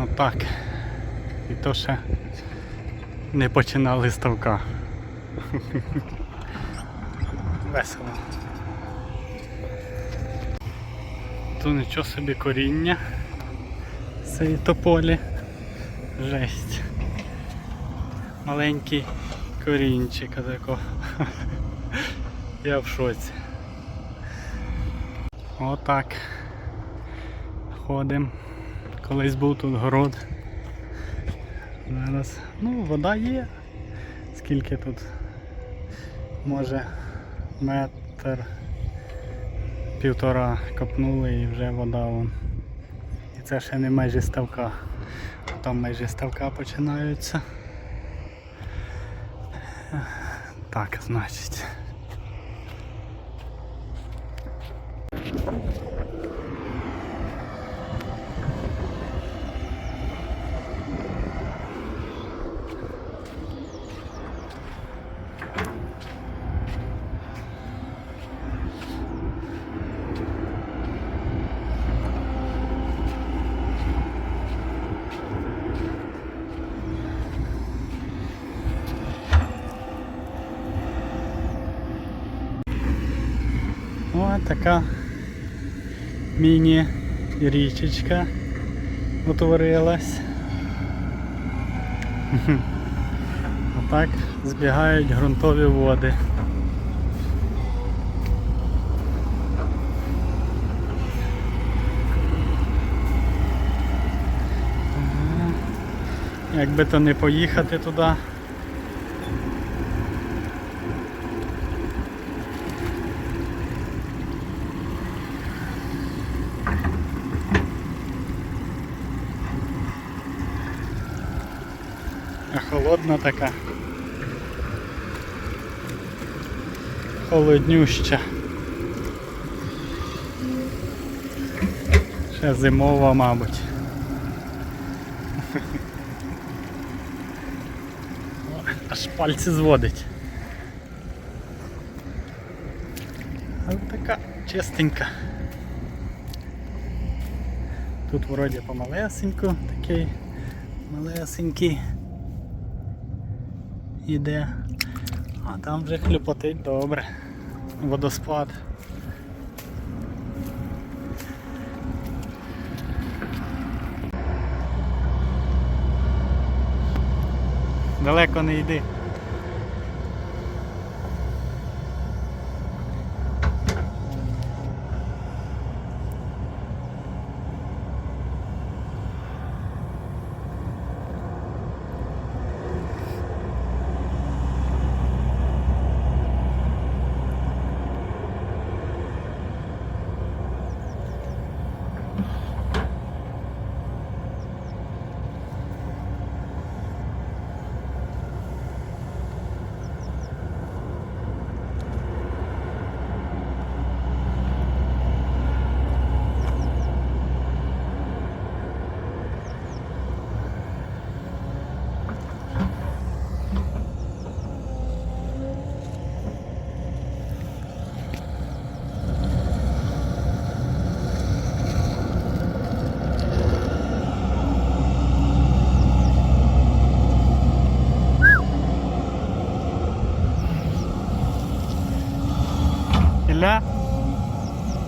Отак. І то ще не починали ставка. Весело. Тут нічого собі коріння цієї тополі. Жесть. Маленький корінчик такого. Я в шоці. Отак. Ходимо. Колись був тут город. Зараз. Ну, вода є. Скільки тут? Може метр півтора копнули і вже вода вон. І це ще не майже ставка. Там майже ставка починаються. Так, значить. О, така міні-річечка утворилась. Отак збігають ґрунтові води. Якби то не поїхати туди. А холодна така. Холоднюща. Ще зимова, мабуть. Аж пальці зводить. Але така чистенька. Тут вроді помалесеньку такий малесенький іде. А там вже хлюпотить добре. Водоспад. Далеко не йди.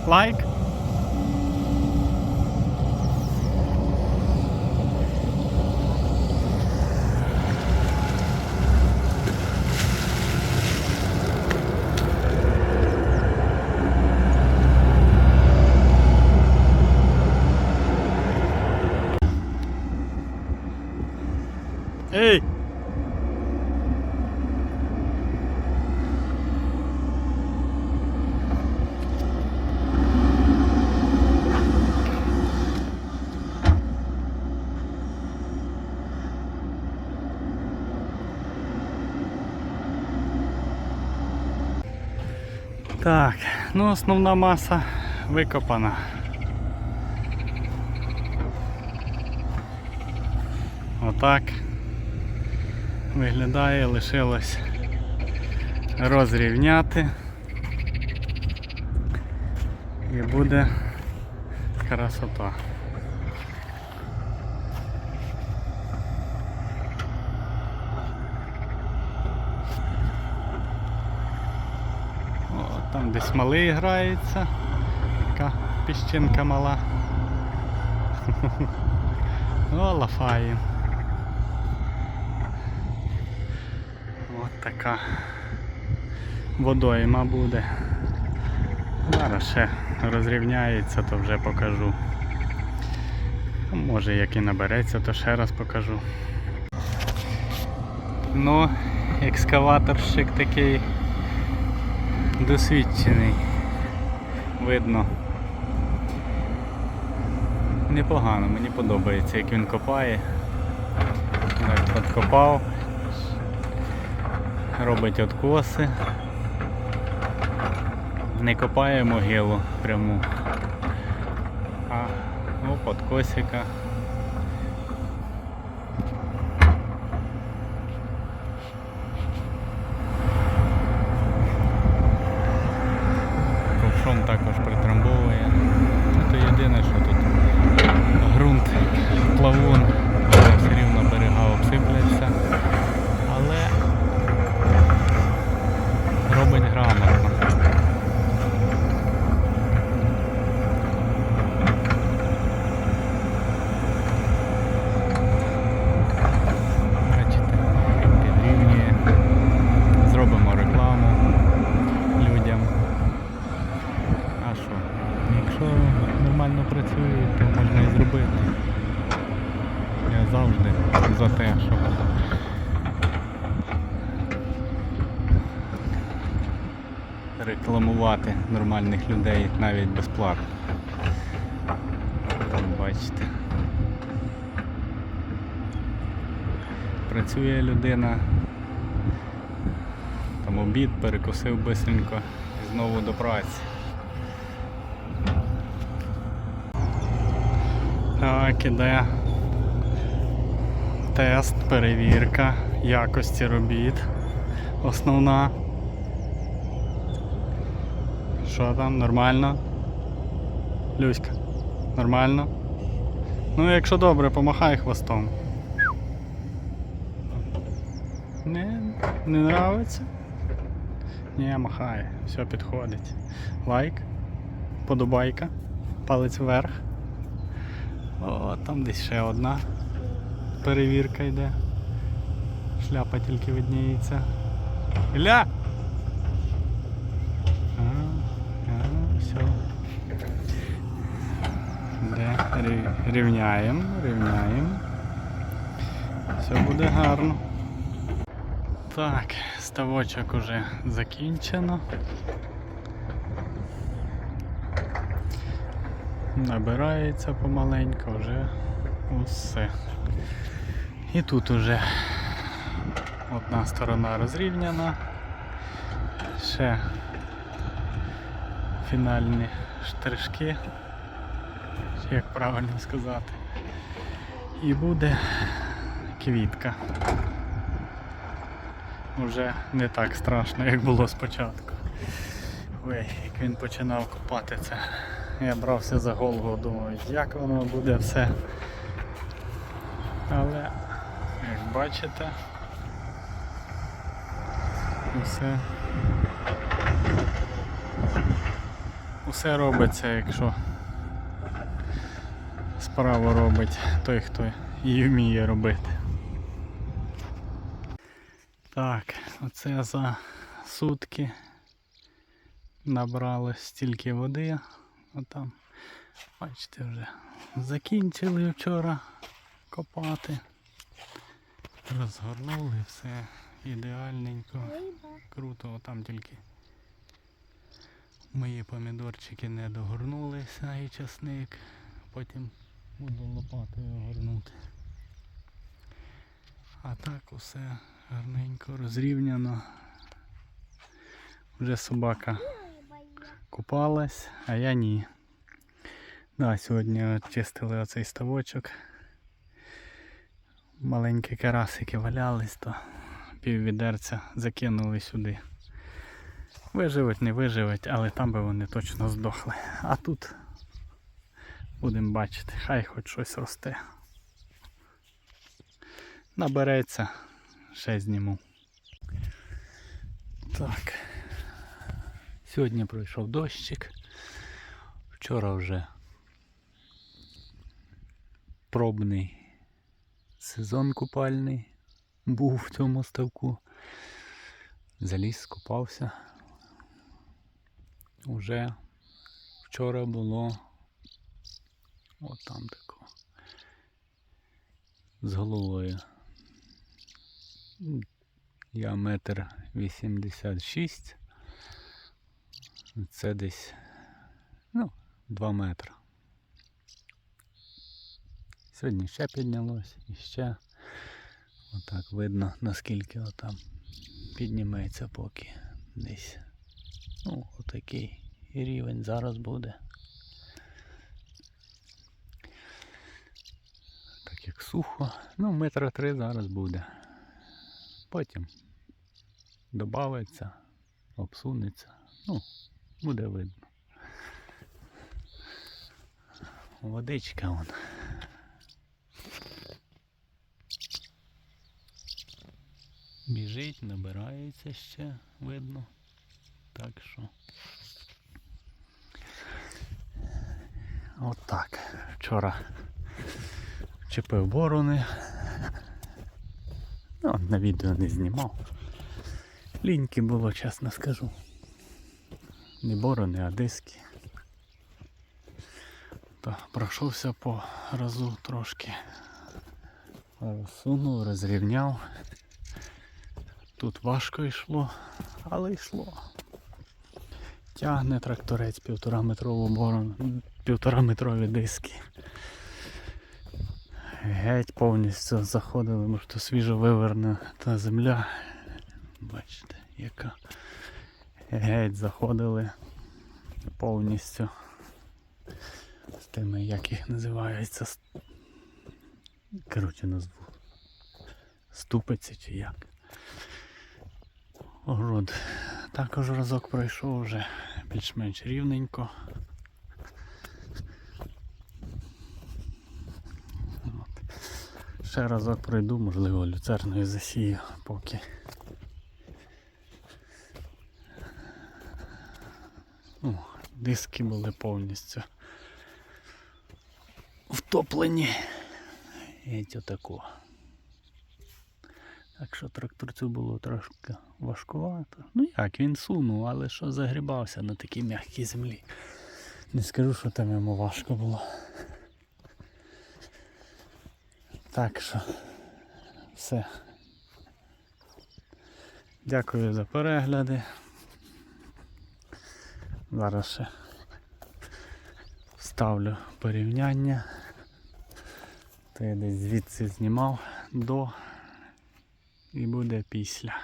like Hey! Так, ну основна маса викопана. Отак виглядає, лишилось розрівняти і буде красота. Там десь малий грається. Така піщинка мала. О, лафає. От така водойма буде. Зараз ще розрівняється, то вже покажу. Може як і набереться, то ще раз покажу. Ну, екскаваторщик такий досвідчений. Видно. Непогано, мені подобається, як він копає. Так, Подкопав. Робить откоси. Не копає могилу пряму. А ну, подкосика. Ковшом також притрамбовує. Ну, То єдине, що тут ґрунт, плавун, але все рівно берега обсипляться. Але робить грамотно. Бачите, підрівнює. Зробимо рекламу людям. А що? Якщо нормально працює, то можна і зробити. Я завжди за те, щоб рекламувати нормальних людей навіть безплатно. Там бачите. Працює людина, там обід перекусив бисенько і знову до праці. Так, іде тест, перевірка якості робіт. Основна. Що там, нормально? Люська, нормально? Ну, якщо добре, помахай хвостом. Не, не нравиться? Ні, махає, все підходить. Лайк, подобайка, палець вверх. О, там десь ще одна перевірка йде. Шляпа тільки видніється. Ілля! Рівняємо, рівняємо. Все буде гарно. Так, ставочок уже закінчено. Набирається помаленьку вже усе. І тут уже одна сторона розрівняна. Ще фінальні штришки, чи як правильно сказати. І буде квітка. Уже не так страшно, як було спочатку. Ой, як він починав копати це. Я брався за голову, думаю, як воно буде все. Але, як бачите, усе, усе робиться, якщо справу робить той, хто її вміє робити. Так, оце за сутки набрали стільки води. Отам, бачите, вже закінчили вчора копати. Розгорнули все ідеальненько. Круто, там тільки мої помідорчики не догорнулися і часник. Потім буду лопатою горнути. А так усе гарненько розрівняно. Вже собака купалась, а я ні. Да, сьогодні чистили оцей ставочок. Маленькі карасики валялись, то пів відерця закинули сюди. Виживуть, не виживуть, але там би вони точно здохли. А тут будемо бачити, хай хоч щось росте. Набереться, ще зніму. Так. Сьогодні пройшов дощик. Вчора вже пробний сезон купальний був в цьому ставку. Заліз, скупався. Уже вчора було от там тако. З головою. Я метр вісімдесят шість. Це десь ну, 2 метри. Сьогодні ще піднялось і ще отак видно наскільки отам підніметься поки десь. Ну, отакий рівень зараз буде. Так як сухо, ну метра три зараз буде. Потім добавиться, обсунеться. Ну, буде видно. Водичка вон. Біжить, набирається ще, видно. Так що. От. Вчора чепив борони. Ну, на відео не знімав. Ліньки було, чесно скажу. Не борони, а диски. То пройшовся по разу трошки. Розсунув, розрівняв. Тут важко йшло, але йшло. Тягне тракторець півтора метрову борону, півтора метрові диски. Геть повністю заходили, може то свіжо вивернута земля. Бачите, яка геть заходили повністю з тими, як їх називається. с- Коротше назву. Ступиці чи як. Огород також разок пройшов вже більш-менш рівненько. Ще разок пройду, можливо, люцерною засію поки. О, диски були повністю втоплені. Геть отако. Так що тракторцю було трошки важкувато. Ну як, він сунув, але що загрібався на такій м'якій землі. Не скажу, що там йому важко було. Так що все. Дякую за перегляди. Зараз ще вставлю порівняння. Я десь звідси знімав до і буде після.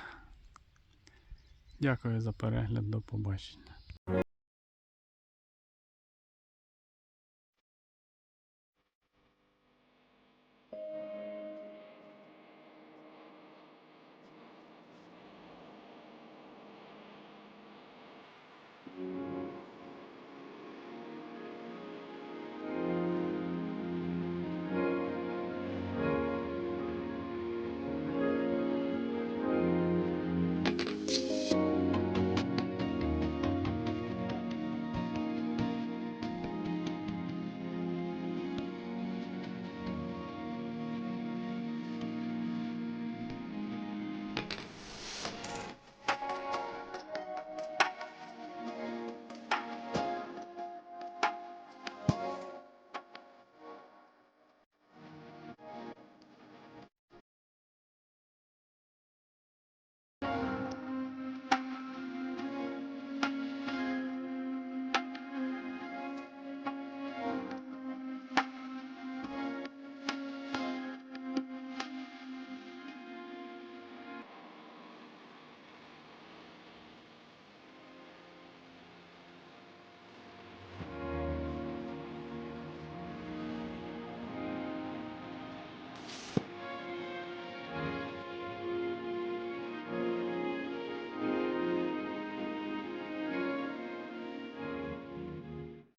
Дякую за перегляд, до побачення.